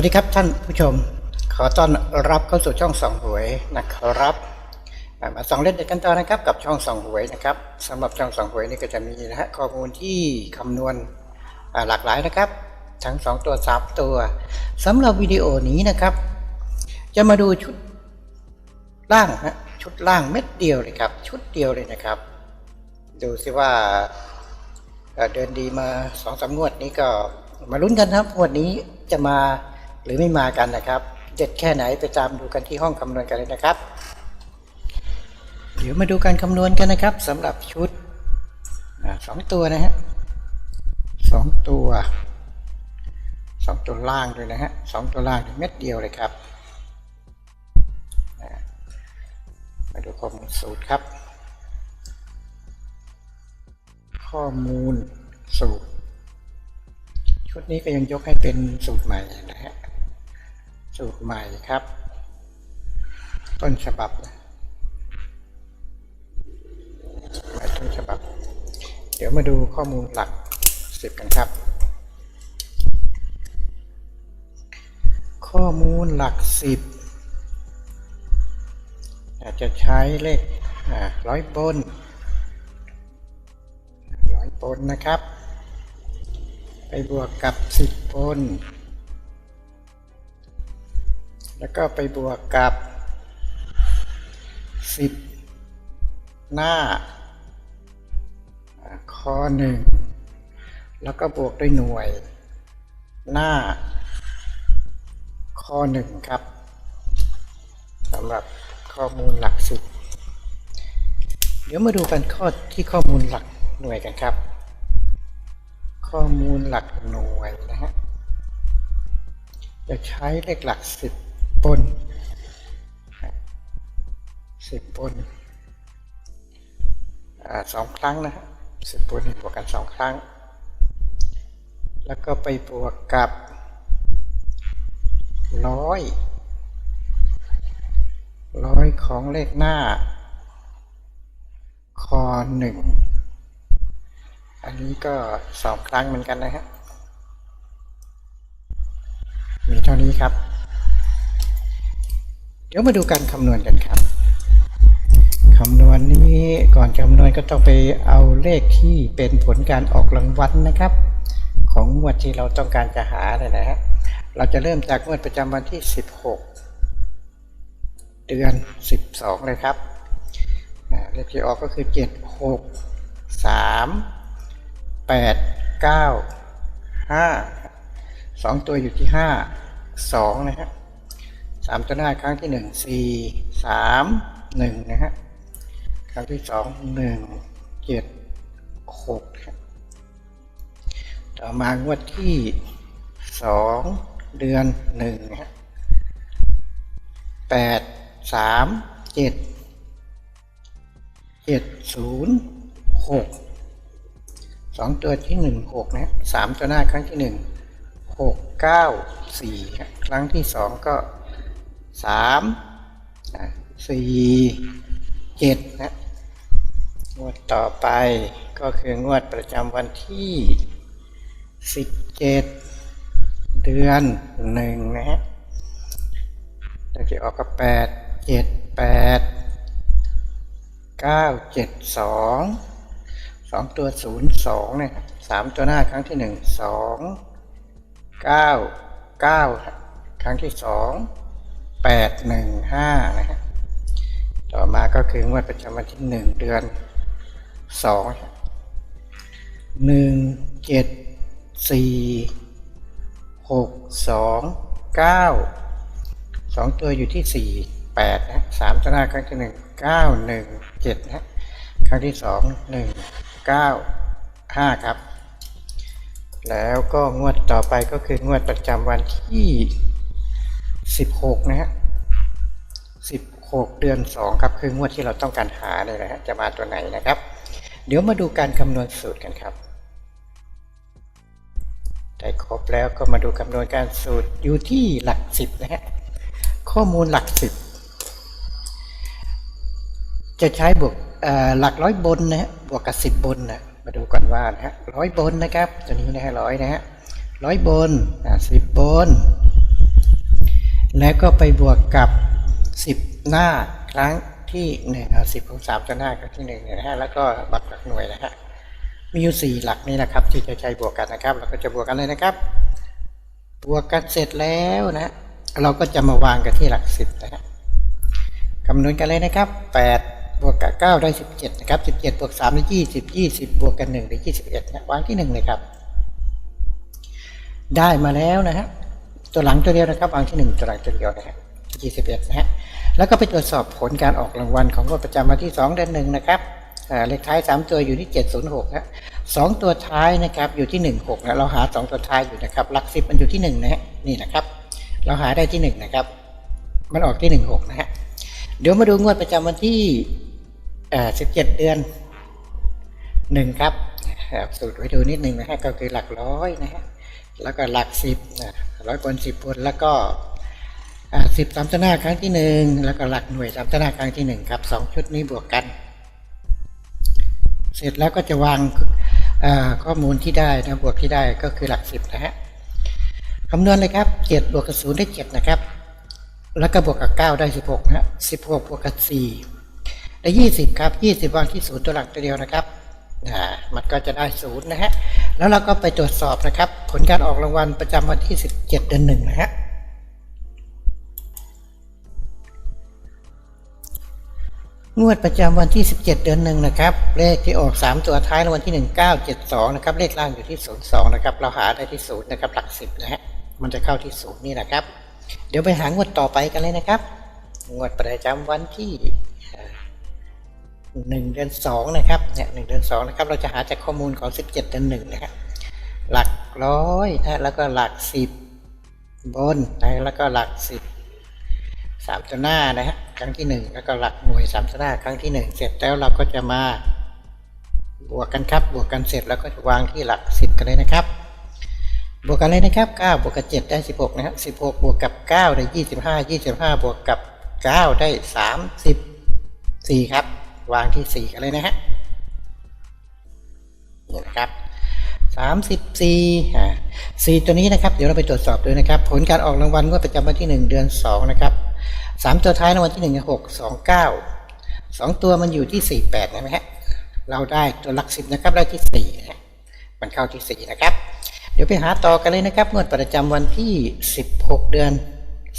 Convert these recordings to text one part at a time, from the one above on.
วัสดีครับท่านผู้ชม ขอต้อนรับเข้าสู่ช่องสองหวยนะครับมาสองเล่นเด็ดกันต่อนะครับกับช่องสองหวยนะครับสำหรับช่องสองหวยนี่ก็จะมีนะฮะข้อมูลที่คำนวณหลากหลายนะครับ ทั้ง2ตัว3ตัวสำหรับวิดีโอนี้นะครับ จะมาดูชุดล่างนะชุดล่างเม็ดเดียวเลยครับ ชุดเดียวเลยนะครับ ดูสิว่าเอ่อเดินดีมาสองสามงวดนี้ก็มาลุ้นกันครับงวดนี้จะมา หรือไม่มากันนะครับ เด็ดแค่ไหนไปตามดูกันที่ห้องคำนวณกันเลยนะครับ เดี๋ยวมาดูการคำนวณกันนะครับสำหรับชุดสองตัวนะฮะสองตัวสองตัวล่างด้วยนะฮะสองตัวล่างเม็ดเดียวเลยครับมาดูข้อมูลสูตรครับ ข้อมูลสูตร ชุดนี้ก็ยังยกให้เป็นสูตรใหม่นะฮะ สูตรใหม่ครับ ต้นฉบับใหม่ต้นฉบับ เดี๋ยวมาดูข้อมูลหลักสิบกันครับ ข้อมูลหลักสิบอาจจะใช้เลขร้อยบนร้อยปนนะครับ ไปบวกกับสิบปน แล้วก็ไปบวกกับสิบหน้าอ่าข้อหนึ่งแล้วก็บวกด้วยหน่วย หน้า ข้อหนึ่งครับสำหรับข้อมูลหลักสิบเดี๋ยวมาดูกันข้อที่ข้อมูลหลักหน่วยกันครับ ข้อมูลหลักหน่วยนะฮะจะใช้เลขหลักสิบ ปนสิบปนอ่าสองครั้งนะฮะสิบปนบวกกันสองครั้ง แล้วก็ไปบวกกับร้อยร้อยของเลขหน้า คอหนึ่ง อันนี้ก็สองครั้งเหมือนกันนะฮะมีเท่านี้ครับ เดี๋ยวมาดูการคำนวณกันครับคำนวณนี้ก่อนคำนวณก็ต้องไปเอาเลขที่เป็นผลการออกรางวัลนะครับ ของงวดที่เราต้องการจะหาเลยนะฮะเราจะเริ่มจากงวดประจำวันที่ 16 เดือน 12 เลยครับเลขที่ออกก็คือเจ็ดหกสามแปดเก้าห้าสองตัวอยู่ที่ห้าสองนะฮะ สามตัวหน้าครั้งที่หนึ่งสี่สามหนึ่งนะฮะครั้งที่สองหนึ่งเจ็ดหกครับต่อมางวดที่สองเดือนหนึ่งนะฮะแปดสามเจ็ดเจ็ดศูนย์หกสองตัวที่หนึ่งหกนะสามตัวหน้าครั้งที่หนึ่งหกเก้าสี่ครั้งที่สองก็ สามสี่เจ็ดนะงวดต่อไปก็คืองวดประจำวันที่สิบเจ็ดเดือนหนึ่งนะฮะเราจะออกก็แปดเจ็ดแปดเก้าเจ็ดสองสองตัวศูนย์สองเนี่ยสามตัวหน้าครั้งที่หนึ่งสองเก้าเก้าครั้งที่สอง แปดหนึ่งห้านะฮะต่อมาก็คืองวดประจำวันที่หนึ่งเดือนสองหนึ่งเจ็ดสี่หกสองเก้าสองตัวอยู่ที่สี่แปดนะสามตัวหน้าครั้งที่หนึ่งเก้าหนึ่งเจ็ดนะครั้งที่สองหนึ่งเก้าห้าครับ แล้วก็งวดต่อไปก็คืองวดประจำวันที่ สิบหกนะฮะสิบหกเดือนสองครับคืองวดที่เราต้องการหาเลยนะฮะจะมาตัวไหนนะครับ เดี๋ยวมาดูการคำนวณสูตรกันครับได้ครบแล้วก็มาดูคำนวณการสูตรอยู่ที่หลักสิบนะฮะข้อมูลหลักสิบจะใช้บวกหลักร้อยบนนะฮะบวกกับสิบบนนะมาดูก่อนว่านะฮะร้อยบนนะครับตัวนี้นะฮะร้อยนะฮะร้อยบนอ่าสิบบน แล้วก็ไปบวกกับ 10 หน้าครั้งที่หนึ่งเอาสิบของสามตัวหน้าครั้งที่หนึ่งเนี่ยนะฮะแล้วก็บัตรหลักหน่วยนะฮะมีอยู่สี่หลักนี่นะครับ ที่จะใช้บวกกันนะครับ เราก็จะบวกกันเลยนะครับ บวกกันเสร็จแล้วนะเราก็จะมาวางกันที่หลักสิบนะฮะคำนวณกันเลยนะครับแปดบวกกับเก้าได้สิบเจ็ดนะครับสิบเจ็ดบวกสามได้ยี่สิบยี่สิบบวกกันหนึ่งได้ยี่สิบเอ็ดนะวางที่หนึ่งเลยครับ ได้มาแล้วนะฮะ ตัวหลังตัวเดียวนะครับวางที่หนึ่งตัวหลังตัวเดียวนะฮะยี่สิบเอ็ดนะฮะแล้วก็ไปตรวจสอบผลการออกรางวัลของงวดประจำวันที่สองเดือนหนึ่งนะครับเลขท้ายสามตัวอยู่ที่เจ็ดศูนย์หกนะสองตัวท้ายนะครับอยู่ที่หนึ่งหกนะเราหาสองตัวท้ายอยู่นะครับหลักสิบมันอยู่ที่หนึ่งนะฮะนี่นะครับ เราหาได้ที่หนึ่งนะครับ มันออกที่หนึ่งหกนะฮะเดี๋ยวมาดูงวดประจำวันที่สิบเจ็ดเดือนหนึ่งครับครับสูตรไว้ดูนิดหนึ่งนะฮะก็คือหลักร้อยนะฮะแล้วก็หลักสิบนะ ร้อยบนสิบบนแล้วก็สิบสามตัวหน้าครั้งที่หนึ่งแล้วก็หลักหน่วยสามตัวหน้าครั้งที่หนึ่งครับสองชุดนี้บวกกัน เสร็จแล้วก็จะวางข้อมูลที่ได้นะบวกที่ได้ก็คือหลักสิบนะฮะคำนวณเลยครับเจ็ดบวกกับศูนย์ได้เจ็ดนะครับ แล้วก็บวกกับเก้าได้สิบหกนะฮะสิบหกบวกกับสี่ได้ยี่สิบครับยี่สิบวางที่ศูนย์ตัวหลักตัวเดียวนะครับ อ่ามันก็จะได้ศูนย์นะฮะ แล้วเราก็ไปตรวจสอบนะครับ ผลการออกรางวัลประจำวันที่ 17 เดือนหนึ่งนะฮะงวดประจำวันที่ 17 เดือนหนึ่งนะครับ เลขที่ออก 3 ตัวท้ายรางวัลที่ 1972 นะครับ เลขล่างอยู่ที่ 02 นะครับ เราหาได้ที่ 0 นะครับ หลัก 10 นะฮะ มันจะเข้าที่ 0 นี่นะครับ เดี๋ยวไปหางวดต่อไปกันเลยนะครับ งวดประจำวันที่ หนึ่งเดือนสองนะครับเนี่ยหนึ่งเดือนสองนะครับ เราจะหาจากข้อมูลของสิบเจ็ดเดือนหนึ่งนะครับหลักร้อยนะแล้วก็หลักสิบบนนะแล้วก็หลักสิบสามตัวหน้านะฮะครั้งที่หนึ่งแล้วก็หลักหน่วยสามตัวหน้าครั้งที่หนึ่งเสร็จแล้วเราก็จะมาบวกกันครับบวกกันเสร็จแล้วก็วางที่หลักสิบกันเลยนะครับ บวกกันเลยนะครับเก้าบวกกับเจ็ดได้สิบหกนะครับสิบหกบวกกับเก้าได้ยี่สิบห้ายี่สิบห้าบวกกับเก้าได้สามสิบสี่ครับ วางที่สี่กันเลยนะฮะนี่นะครับสามสิบสี่อ่าสี่ตัวนี้นะครับ เดี๋ยวเราไปตรวจสอบดูนะครับ ผลการออกรางวัลงวดประจำวันที่หนึ่งเดือนสองนะครับสามตัวท้ายรางวัลที่หนึ่งหกสองเก้าสองตัวมันอยู่ที่สี่แปดนะไหมฮะ เราได้ตัวหลักสิบนะครับ ได้ที่สี่มันเข้าที่สี่นะครับ เดี๋ยวไปหาต่อกันเลยนะครับ งวดประจำวันที่สิบหกเดือน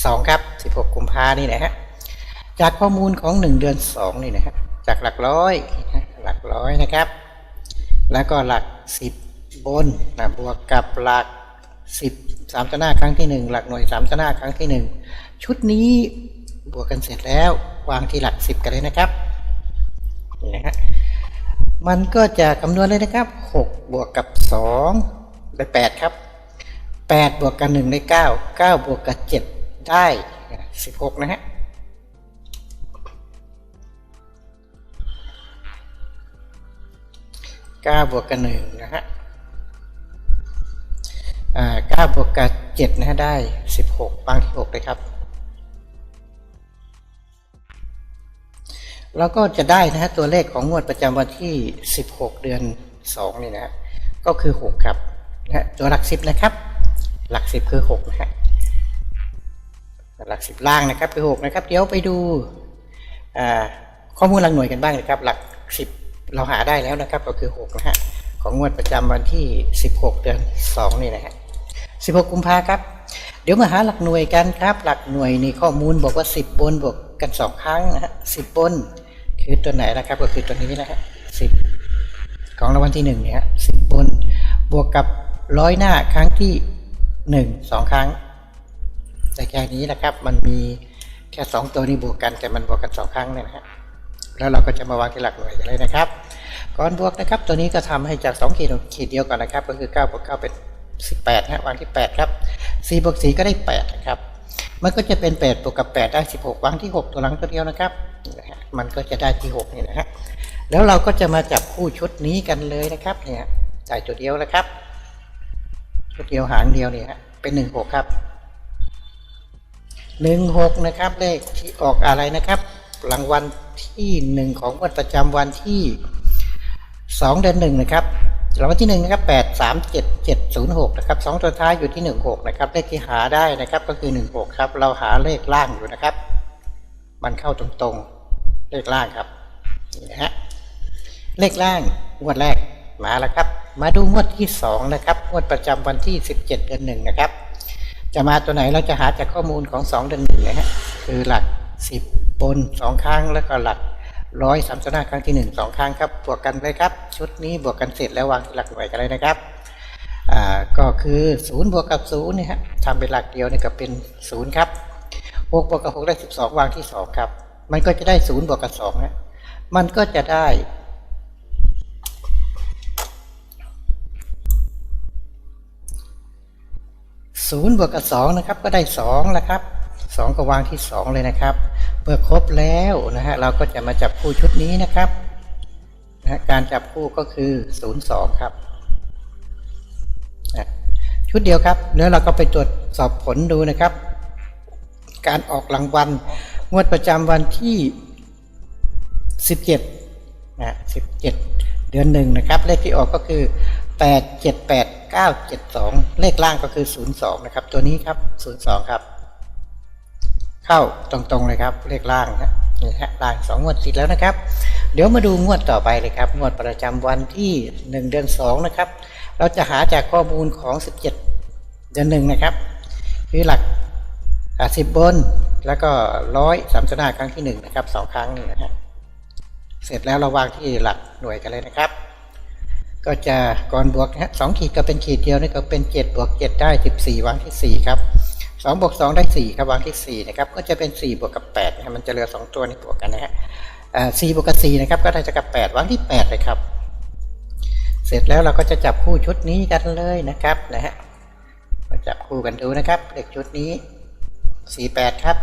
สองครับสิบหกกุมภานี่นะฮะ จากข้อมูลของหนึ่งเดือนสองนี่นะฮะ จากหลักร้อยหลักร้อยนะครับ แล้วก็หลักสิบบนนะบวกกับหลักสิบสามตัวหน้าครั้งที่หนึ่งหลักหน่วยสามตัวหน้าครั้งที่หนึ่งชุดนี้บวกกันเสร็จแล้ววางที่หลักสิบกันเลยนะครับนี่นะฮะมันก็จะคำนวณเลยนะครับหกบวกกับสองได้แปดครับแปดบวกกับหนึ่งได้เก้าเก้าบวกกับเจ็ดได้สิบหกนะฮะ เก้าบวกกับหนึ่งนะฮะเก้าบวกกับเจ็ดนะฮะได้สิบหกวางที่หกเลยครับ แล้วก็จะได้นะฮะตัวเลขของงวดประจำวันที่สิบหกเดือนสองนี่นะฮะก็คือหกครับนะฮะตัวหลักสิบนะครับ หลักสิบคือหกนะฮะหลักสิบล่างนะครับคือหกนะครับ เดี๋ยวไปดูข้อมูลหลักหน่วยกันบ้างนะครับ หลักสิบ เราหาได้แล้วนะครับก็คือหกนะฮะของงวดประจำวันที่สิบหกเดือนสองนี่นะฮะสิบหกกุมภาครับ เดี๋ยวมาหาหลักหน่วยกันครับ หลักหน่วยในข้อมูลบอกว่าสิบนบวกกันสองครั้งนะฮะสิบน คือตัวไหนนะครับก็คือตัวนี้นะฮะสิบของรางวัลที่หนึ่งเนี่ยฮะสิบบน บวกกับร้อยหน้าครั้งที่หนึ่งสองครั้ง แต่แค่นี้นะครับมันมีแค่สองตัวนี้บวกกันแต่มันบวกกันสองครั้งเนี่ยนะฮะ แล้วเราก็จะมาวางที่หลักหน่วยกันเลยนะครับก่อนบวกนะครับ ตัวนี้ก็ทำให้จาก2ขีดขีดเดียวก่อนนะครับ ก็คือ9บวก9เป็น 18นะวางที่ 8 ครับ4บวก4ก็ได้ 8 นะครับ มันก็จะเป็น 8บวกกับ 8 ได้ 16 วางที่ 6 ตัวหลังตัวเดียวนะครับมันก็จะได้ที่6นี่นะฮะแล้วเราก็จะมาจับคู่ชุดนี้กันเลยนะครับเนี่ยจ่ายตัวเดียวนะครับ ชุดเดียวหางเดียวเนี่ยฮะเป็น 16 ครับ 16 นะครับเลขที่ออกอะไรนะครับ รางวัลที่หนึ่งของงวันประจำวันที่สองเดือนหนึ่งนะครับรางวัลที่หนึ่งนะครับแปดสามเจ็ดเจ็ดศูนย์หกนะครับสองตัวท้ายอยู่ที่หนึ่งหกนะครับเลขที่หาได้นะครับก็คือหนึ่งหกครับ เราหาเลขล่างอยู่นะครับ มันเข้าตรงๆเลขล่างครับนี่นะฮะเลขล่างงวดแรกมาแล้วครับ มาดูงวดที่สองนะครับงวดประจำวันที่สิบเจ็ดเดือนหนึ่งนะครับ จะมาตัวไหนเราจะหาจากข้อมูลของสองเดือนหนึ่งนะฮะคือหลัก สิบบนสองครั้งแล้วก็หลักร้อยสามสิบห้าครั้งที่หนึ่งสองครั้งครับบวกกันเลยครับ ชุดนี้บวกกันเสร็จแล้ววางที่หลักหน่วยกันเลยนะครับอ่าก็คือศูนย์บวกกับศูนย์เนี่ยฮะทำเป็นหลักเดียวนี่ก็เป็นศูนย์ครับหกบวกกับหกได้สิบสองวางที่สองครับ มันก็จะได้ศูนย์บวกกับสองนะมันก็จะได้ศูนย์บวกกับสองนะครับก็ได้สองแล้วครับ สองก็วางที่สองเลยนะครับเมื่อครบแล้วนะฮะเราก็จะมาจับคู่ชุดนี้นะครับนะการจับคู่ก็คือศูนย์สองครับนะชุดเดียวครับแล้วเราก็ไปตรวจสอบผลดูนะครับ การออกรางวัลงวดประจำวันที่ 17นะ17 เดือนหนึ่งนะครับ เลขที่ออกก็คือ 8 7 8 9 7 2 เลขล่างก็คือ 02 นะครับ ตัวนี้ครับ 02 ครับ เข้าตรงๆเลยครับ เลขล่างนะนี่ฮะล่างสองงวดติดแล้วนะครับ เดี๋ยวมาดูงวดต่อไปเลยครับ งวดประจำวันที่ 1 เดือน2นะครับ เราจะหาจากข้อมูลของ 17 เดือนหนึ่งนะครับ คือหลักอ่สิบบน แล้วก็ร้อยสามสิบห้าครั้งที่หนึ่งนะครับสองครั้งนี่นะฮะเสร็จแล้วเราวางที่หลักหน่วยกันเลยนะครับ ก็จะก่อนบวกนะฮะสองขีดก็เป็นขีดเดียวนี่ก็เป็นเจ็ดบวกเจ็ดได้สิบสี่วางที่สี่ครับ สองบวกสองได้สี่ครับวางที่สี่นะครับ ก็จะเป็นสี่บวกกับแปดนะฮะมันจะเหลือสองตัวนี้บวกกันนะฮะสี่บวกกับสี่นะครับก็ได้จะกับแปดวางที่แปดเลยครับ เสร็จแล้วเราก็จะจับคู่ชุดนี้กันเลยนะครับนะฮะมาจับคู่กันดูนะครับเลขชุดนี้48ครับ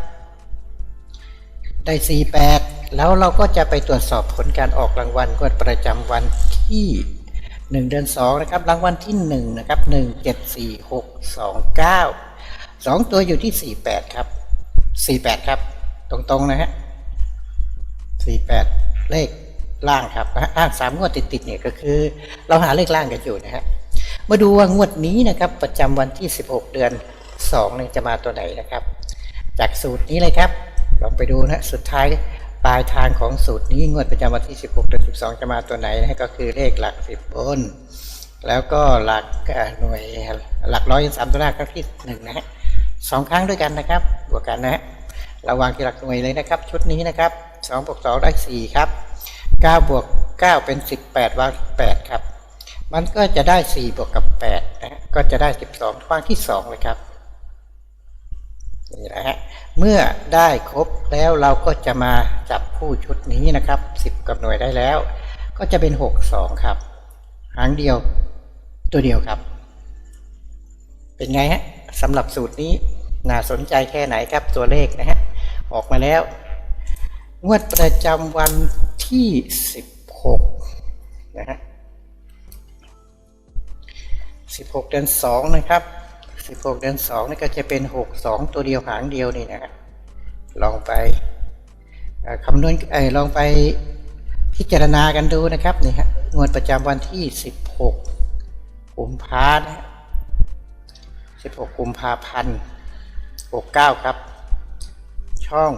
ได้48แปดแล้วเราก็จะไปตรวจสอบผลการออกรางวัลงวดประจำวันที่1เดือน2นะครับรางวัลที่1นะครับ1 7 4 6 2 9 2ตัวอยู่ที่48ครับ48ครับ ตรงๆนะฮะ48เลขล่างครับล่างสามงวดติดๆเนี่ยก็คือ เราหาเลขล่างกันอยู่นะฮะมาดูว่างวดนี้นะครับ ประจำวันที่16เดือน2เนี่ยจะมาตัวไหนนะครับ จากสูตรนี้เลยครับ ลองไปดูนะสุดท้ายปลายทางของสูตรนี้งวดประจำวันที่ 16เดือน12 จะมาตัวไหนนะก็คือเลขหลัก 10บน แล้วก็หลักหน่วยหลักร้อยสามตัวหน้าครั้งที่หนึ่งนะฮะ สองครั้งด้วยกันนะครับบวกกันนะฮะเราวางที่หลักหน่วยเลยนะครับ ชุดนี้นะครับ2บวก2ได้4ครับ9บวก9เป็น18วางที่8ครับ มันก็จะได้4บวกกับ8นะฮะก็จะได้12วางที่2เลยครับนี่นะฮะเมื่อได้ครบแล้วเราก็จะมาจับคู่ชุดนี้นะครับ10กับหน่วยได้แล้ว ก็จะเป็น6 2ครับ หางเดียวตัวเดียวครับ เป็นไงฮะ สำหรับสูตรนี้น่าสนใจแค่ไหนครับตัวเลขนะฮะออกมาแล้วงวดประจำวันที่ 16นะฮะ16 เดือน 2 นะครับ 16 เดือน 2 นี่ก็จะเป็น 6 2 ตัวเดียวหางเดียวนี่นะลองไปคำนวณเออลองไปพิจารณากันดูนะครับนี่ฮะงวดประจำวันที่ 16กุมภานะฮะ 16 กุมภาพันธ์ 69 ครับ ช่อง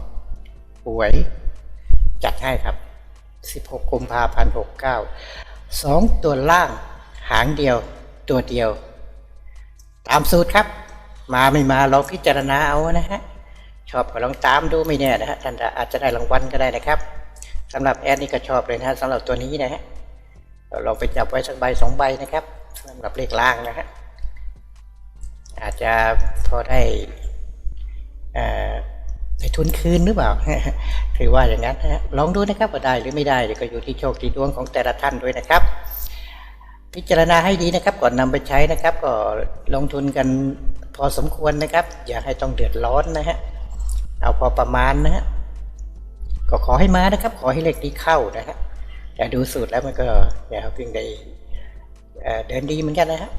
2 หวย จัดให้ครับ 16 กุมภาพันธ์ 69สองตัวล่าง หางเดียว ตัวเดียว ตามสูตรครับ มาไม่มาลองพิจารณาเอานะฮะ ชอบก็ลองตามดูไม่แน่นะฮะ ท่านอาจจะได้รางวัลก็ได้นะครับสำหรับแอดนี่ก็ชอบเลยนะฮะสำหรับตัวนี้นะฮะลองไปจับไว้สักใบสองใบนะครับสำหรับเลขล่างนะฮะ อาจจะพอได้ได้ทุนคืนหรือเปล่าถือว่าอย่างนั้นนะลองดูนะครับว่าได้หรือไม่ได้เดี๋ยวก็อยู่ที่โชคที่ดวงของแต่ละท่านด้วยนะครับ พิจารณาให้ดีนะครับ ก่อนนำไปใช้นะครับ ก็ลงทุนกันพอสมควรนะครับ อย่าให้ต้องเดือดร้อนนะฮะเอาพอประมาณนะฮะก็ขอให้มานะครับ ขอให้เลขนี้เข้านะฮะแต่ดูสูตรแล้วมันก็อย่าเพิ่งได้เอ่อเดินดีเหมือนกันนะฮะ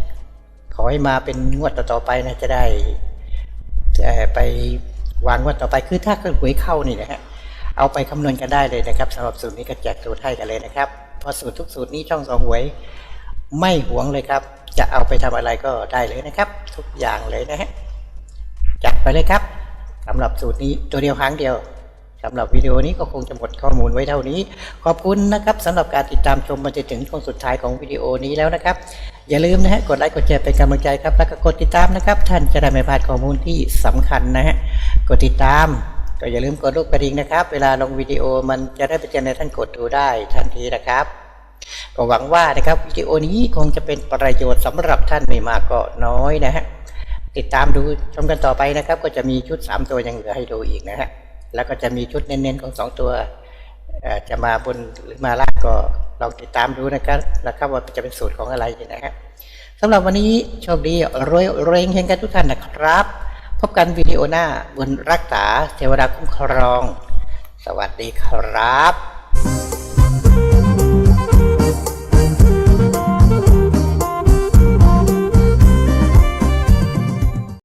ขอให้มาเป็นงวดต่อๆไปนะจะได้ไปวางงวดต่อไปคือถ้าเกิดหวยเข้านี่นะฮะเอาไปคำนวณกันได้เลยนะครับสำหรับสูตรนี้ก็แจกสูตรให้กันเลยนะครับเพราะสูตรทุกสูตรนี้ช่องสองหวยไม่หวงเลยครับ จะเอาไปทำอะไรก็ได้เลยนะครับ ทุกอย่างเลยนะฮะจัดไปเลยครับสำหรับสูตรนี้ตัวเดียวครั้งเดียว สำหรับวิดีโอนี้ก็คงจะหมดข้อมูลไว้เท่านี้ ขอบคุณนะครับสำหรับการติดตามชมมาจนถึงช่วงสุดท้ายของวิดีโอนี้แล้วนะครับ อย่าลืมนะฮะกดไลค์กดแชร์เป็นกำลังใจครับ แล้วก็กดติดตามนะครับ ท่านจะได้ไม่พลาดข้อมูลที่สำคัญนะฮะกดติดตาม ก็อย่าลืมกดรูปกระดิ่งนะครับ เวลาลงวิดีโอมันจะได้ไปแจ้งให้ท่านกดดูได้ทันทีนะครับก็หวังว่านะครับวิดีโอนี้คงจะเป็นประโยชน์สำหรับท่านไม่มากก็น้อยนะฮะติดตามดูชมกันต่อไปนะครับ ก็จะมีชุด 3 ตัวยังเหลือให้ดูอีกนะฮะ แล้วก็จะมีชุดเน้นๆของสองตัวจะมาบนหรือมาล่างก็ลองติดตามดูนะครับนะครับว่าจะเป็นสูตรของอะไรนะฮะสำหรับวันนี้โชคดีรวยรวยเฮงกันทุกท่านนะครับ พบกันวิดีโอหน้าบนรักษาเทวดาคุ้มครอง สวัสดีครับ